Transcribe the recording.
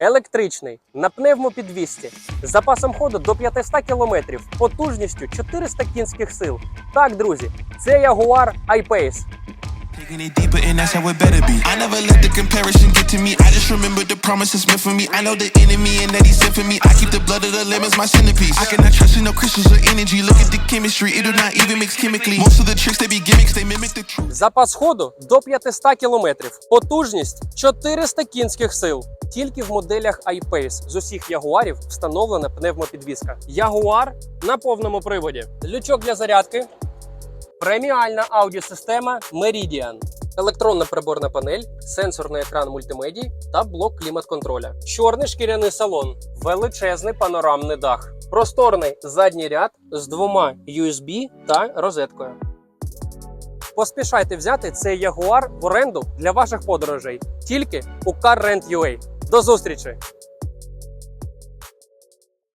електричний, на пневмопідвісці, з запасом ходу до 500 км, потужністю 400 кінських сил. Так, друзі, це Jaguar I-Pace. Taking it deeper, and that's how it better be. I never let the comparison get to me. I just remember the promises meant for me. I know the enemy and that he sent for me. I keep the blood of the lamb as my centerpiece. I cannot trust in no crystals or energy. Look at the chemistry, it do not even mix chemically. Most of the tricks they be gimmicks, they mimic the truth. Запас ходу до 500 км, потужність 400 кінських сил. Тільки в моделях I-Pace з усіх ягуарів встановлена пневмопідвізка. Ягуар на повному приводі. Лючок для зарядки, преміальна аудіосистема Meridian, електронна приборна панель, сенсорний екран мультимедії та блок клімат-контроля. Чорний шкіряний салон, величезний панорамний дах, просторний задній ряд з двома USB та розеткою. Поспішайте взяти цей Jaguar в оренду для ваших подорожей тільки у CarRent.ua. До зустрічі!